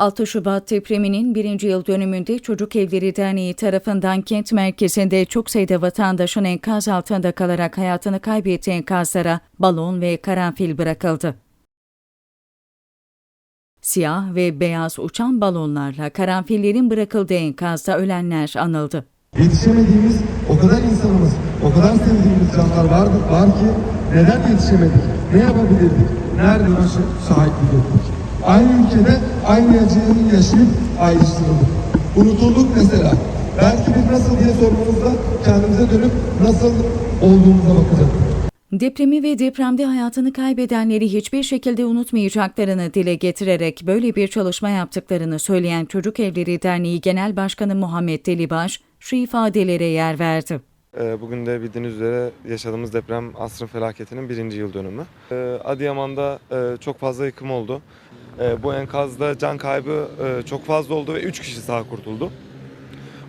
6 Şubat depreminin birinci yıl dönümünde Çocuk Evleri Derneği tarafından kent merkezinde çok sayıda vatandaşın enkaz altında kalarak hayatını kaybettiği enkazlara balon ve karanfil bırakıldı. Siyah ve beyaz uçan balonlarla karanfillerin bırakıldığı enkazda ölenler anıldı. Yetişemediğimiz o kadar insanımız, o kadar sevdiğimiz canlar vardı, var ki neden yetişemedik, ne yapabilirdik, nerede başı şahitlik ettik. Aynı ülkede aynı acıyı yaşayıp ayrıştırıldık. Unutulduk mesela. Belki bir nasıl diye sormamızda kendimize dönüp nasıl olduğumuza bakacaktık. Depremi ve depremde hayatını kaybedenleri hiçbir şekilde unutmayacaklarını dile getirerek böyle bir çalışma yaptıklarını söyleyen Çocuk Evleri Derneği Genel Başkanı Muhammed Delibaş şu ifadelere yer verdi. Ee, Bugün de bildiğiniz üzere yaşadığımız deprem asrın felaketinin birinci yıl dönümü. Ee, Adıyaman'da e, çok fazla yıkım oldu. Ee, Bu enkazda can kaybı e, çok fazla oldu ve 3 kişi sağ kurtuldu.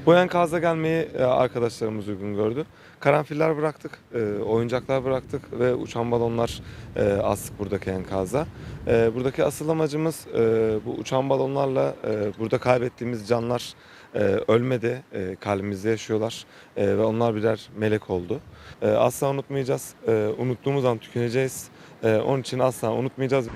Bu enkazda gelmeyi e, arkadaşlarımız uygun gördü. Karanfiller bıraktık, e, oyuncaklar bıraktık ve uçan balonlar e, astık buradaki enkazda. E, Buradaki asıl amacımız e, bu uçan balonlarla e, burada kaybettiğimiz canlar e, ölmedi, e, kalbimizde yaşıyorlar e, ve onlar birer melek oldu. E, asla unutmayacağız, e, unuttuğumuz an tükeneceğiz. E, onun için asla unutmayacağız.